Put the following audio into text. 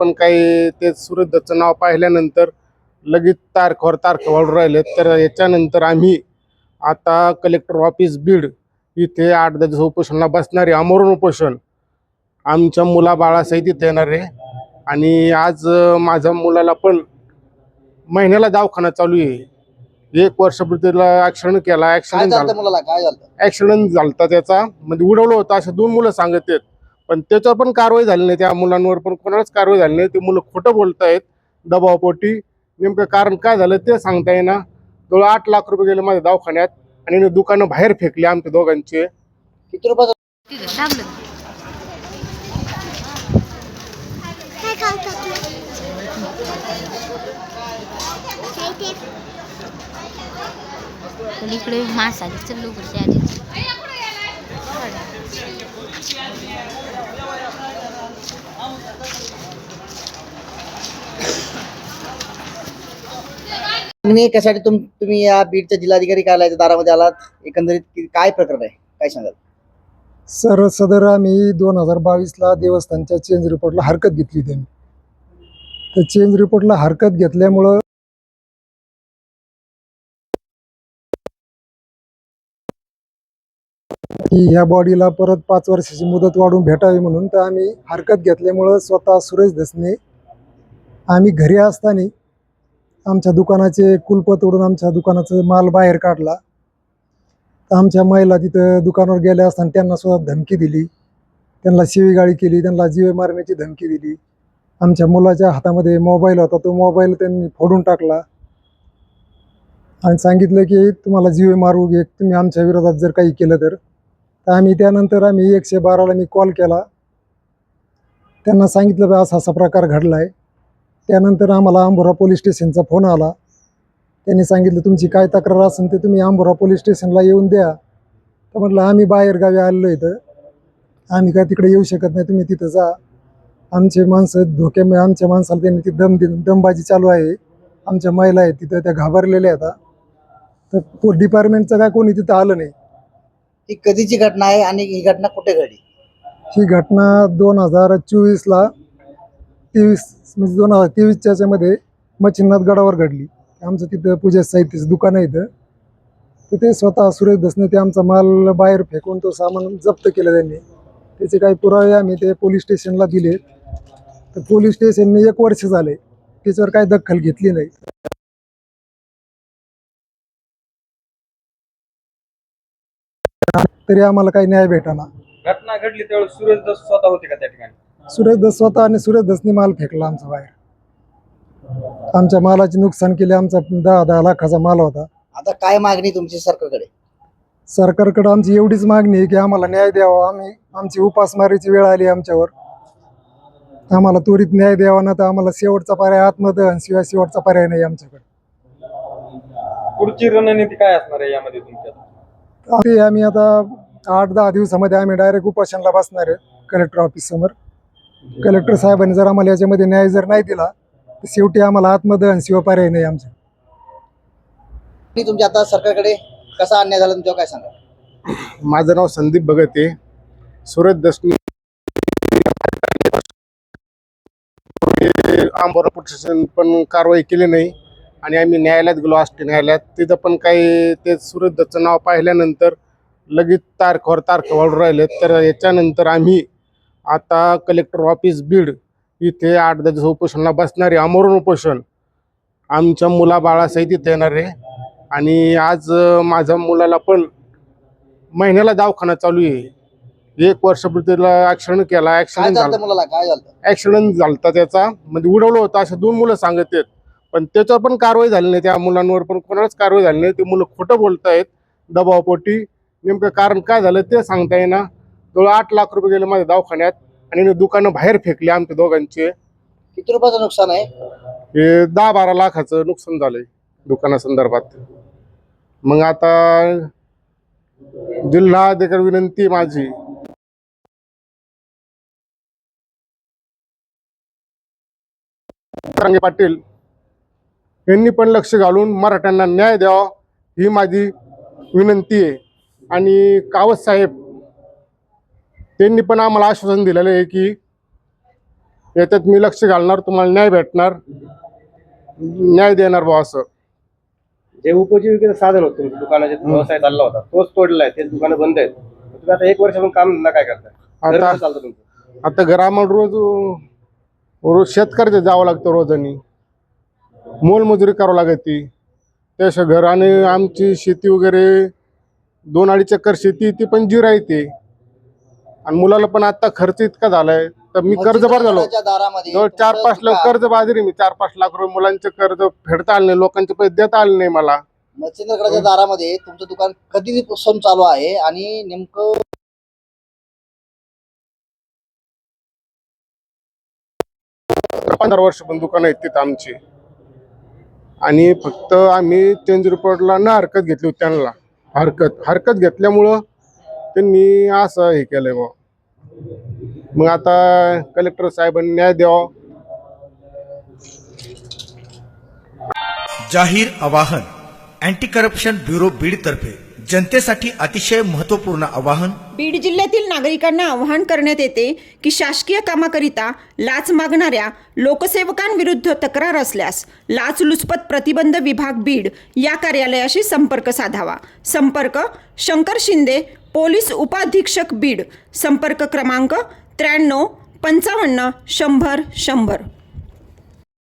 पण काही ते दत्तचं नाव पाहिल्यानंतर लगेच तारखावर तारखा वाढून राहिले. तर याच्यानंतर आम्ही आता कलेक्टर ऑफिस बीड इथे आठ दहा दिवस उपोषणाला बसणारे अमरण उपोषण आमच्या मुलाबाळासहित इथे येणार आहे. आणि आज माझ्या मुलाला पण महिन्याला दवाखाना चालू आहे. एक वर्षापूर्वी त्याला ऍक्सिडेंट केला. ऍक्सिडेंट झालं काय झालं? त्याचा. म्हणजे उडवलं होतं. असे दोन मुलं सांगत आहेत. पण त्याच्यावर पण कारवाई झाली नाही. त्या मुलांवर पण कोणालाच कारवाई झाली नाही. ते मुलं खोटं बोलतायत दबावपोटी नेमकं कारण काय झालं ते सांगता येईना. जवळ आठ लाख रुपये गेले माझ्या दवाखान्यात आणि दुकानं बाहेर फेकली आमच्या दोघांचे. किती रुपयाचं इकडे मास चल लवकर त्या आधी तुम्ही कशासाठी तुम तुम्ही या बीडच्या जिल्हाधिकारी कार्यालयाच्या दारामध्ये आलात. एकंदरीत कि- काय प्रकरण आहे? काय सांगाल? सर सदर आम्ही दोन हजार बावीसला देवस्थानच्या चेंज रिपोर्टला हरकत घेतली त्यांनी. तर चेंज रिपोर्टला हरकत घेतल्यामुळं की ह्या बॉडीला परत पाच वर्षाची मुदत वाढून भेटावी म्हणून तर आम्ही हरकत घेतल्यामुळं स्वतः सुरेश दसने आम्ही घरी असताना आमच्या दुकानाचे कुलप तोडून आमच्या दुकानाचं माल बाहेर काढला. तर आमच्या महिला तिथं दुकानावर गेल्या असताना त्यांना सुद्धा धमकी दिली. त्यांना शिवीगाळी केली त्यांना जीवे मारण्याची धमकी दिली. आमच्या मुलाच्या हातामध्ये मोबाईल होता तो मोबाईल त्यांनी फोडून टाकला. आणि सांगितलं की तुम्हाला जीवे मारू घे तुम्ही आमच्या विरोधात जर काही केलं तर. तर आम्ही त्यानंतर आम्ही एकशे बाराला मी कॉल केला. त्यांना सांगितलं बा असा असा प्रकार घडला आहे त्यानंतर आम्हाला अंबोरा पोलीस स्टेशनचा फोन आला. त्यांनी सांगितलं तुमची काय तक्रार असेल ते तुम्ही अंबोरा पोलीस स्टेशनला येऊन द्या. तर म्हटलं आम्ही बाहेर गावी आलेलो इथं. आम्ही काय तिकडे येऊ शकत नाही तुम्ही तिथं जा. आमचे माणसं धोक्या आमच्या माणसाला त्यांनी ती दम दमबाजी चालू आहे. आमच्या महिला आहेत तिथं त्या घाबरलेल्या आहेत. तर डिपार्टमेंटचं काय कोणी तिथं आलं नाही. ही कधीची घटना आहे आणि ही घटना कुठे घडली? ही घटना दोन हजार चोवीसला तेवीस म्हणजे दोन हजार तेवीसच्या याच्यामध्ये मच्छिन्नाथ गडावर घडली. आमचं तिथं पूजा साहित्याचं दुकान आहे इथं. तर ते स्वतः सुरेश दसने ते आमचा माल बाहेर फेकून तो सामान जप्त केलं त्यांनी. त्याचे काही पुरावे आम्ही ते पोलीस स्टेशनला दिले तर पोलीस स्टेशनने एक वर्ष झाले त्याच्यावर काही दखल घेतली नाही. तरी आम्हाला काही न्याय भेटाना. घटना घडली त्यावेळेस सुरेश दस स्वतः होते का त्या ठिकाणी? सुरेश दस स्वतः आणि सुरेश दसनी माल फेकला आमचा बाहेर. आमच्या मालाचे नुकसान केले आमचा दहा दहा लाखाचा माल होता. आता काय मागणी तुमची सरकारकडे? सरकारकडे आमची एवढीच मागणी आहे की आम्हाला न्याय द्यावा. आम्ही आमची उपासमारीची वेळ आली आमच्यावर. आम्हाला त्वरित न्याय द्यावा ना तर आम्हाला शेवटचा पर्याय आत्मदहन शिवाय शेवटचा पर्याय नाही आमच्याकडे. पुढची रणनीती काय असणार आहे यामध्ये तुमच्या ते आम्ही आता आठ दहा दिवसामध्ये आम्ही डायरेक्ट उपोषणला बसणार आहे कलेक्टर ऑफिस समोर. कलेक्टर साहेबांनी जर आम्हाला याच्यामध्ये न्याय जर नाही दिला तर शेवटी आम्हाला आत्मदहन शिवाय पर्याय नाही आमच्या मी तुमच्या आता सरकारकडे कसा अन्याय झाला तुमच्यावर काय सांगा? माझं नाव संदीप भगत. आहे सुरत दशमी आंबोरा पोलीस स्टेशन पण कारवाई केली नाही आणि आम्ही न्यायालयात गेलो आष्टी न्यायालयात. तिथं पण काही ते सुरत दत्तचं नाव पाहिल्यानंतर लगेच तारखावर तारखा वाढून राहिले तर याच्यानंतर आम्ही आता कलेक्टर ऑफिस बीड इथे आठ दहा दिवस उपोषणाला बसणारे अमरण उपोषण. आमच्या मुलाबाळासहित इथे येणार आहे. आणि आज माझ्या मुलाला पण महिन्याला दवाखाना चालू आहे. एक वर्षापूर्वी त्याला ऍक्सिडेंट केला काय ऍक्सिडेंट झालं. मुलाला? काय झालं? झालता त्याचा. म्हणजे उडवलं होतं असे दोन मुलं सांगत आहेत पण त्याच्यावर पण कारवाई झाली नाही. त्या मुलांवर पण कोणालाच कारवाई झाली नाही. ते मुलं खोटं बोलतायत. दबावपोटी. नेमकं कारण काय झालं ते सांगता येईना. जवळ आठ लाख रुपये गेले माझ्या दवाखान्यात आणि दुकानं बाहेर फेकली आमच्या दोघांचे. किती रुपयाचं नुकसान आहे? हे दहा बारा लाखाचं नुकसान झालंय दुकानासंदर्भात. मग आता जिल्हा अधिकारी विनंती आहे माझी. रांगे पाटील यांनी पण लक्ष घालून मराठ्यांना न्याय द्यावा ही माझी विनंती आहे. आणि कावत साहेब त्यांनी पण आम्हाला आश्वासन दिलेलं आहे की याच्यात मी लक्ष घालणार तुम्हाला न्याय भेटणार. न्याय देणार बा असं. जे उपजीविकेचं साधन होतं तुमच्या दुकानाचे व्यवसाय चालला होता तोच तोडला आहे ते दुकानं बंद आहेत. तुम्ही आता एक वर्षापासून काम धंदा काय करताय? घर आता कसं चालतं तुमचं? आता घरामध्ये रोज रोज शेतकऱ्याचं जावं लागतं रोजानी. मोलमजुरी करावं लागते त्याशिवाय घर आणि आमची शेती वगैरे दोन अडीच एकर शेती ती पण जिरायते आणि मुलाला पण आता खर्च इतका झालाय. तर मी कर्जबार झालो. जवळ चार पाच लाख कर्ज बाजरी मी चार पाच लाख रुपये मुलांचे कर्ज फेडता आले नाही लोकांचे पैसे देता आले नाही मला. मच्छिंद्रगडाच्या दारामध्ये तुमचं दुकान कधीपासून चालू आहे आणि नेमकं पंधरा वर्ष पण दुकानं आहेत तिथं आमची. आणि फक्त आम्ही चेंज रिपोर्टला न हरकत घेतली होती त्यांना. हरकत हरकत घेतल्यामुळं त्यांनी असं हे केलंय बा मग आता कलेक्टर साहेबांनी न्याय द्यावा. जाहीर आवाहन अँटी करप्शन ब्युरो बीडतर्फे जनतेसाठी अतिशय महत्त्वपूर्ण आवाहन. बीड जिल्ह्यातील नागरिकांना आवाहन करण्यात येते की शासकीय कामाकरिता लाच मागणाऱ्या लोकसेवकांविरुद्ध तक्रार असल्यास लाचलुचपत प्रतिबंध विभाग बीड या कार्यालयाशी संपर्क साधावा. संपर्क शंकर शिंदे पोलीस उपाधीक्षक बीड संपर्क क्रमांक त्र्याण्णव पंचावन्न शंभर शंभर.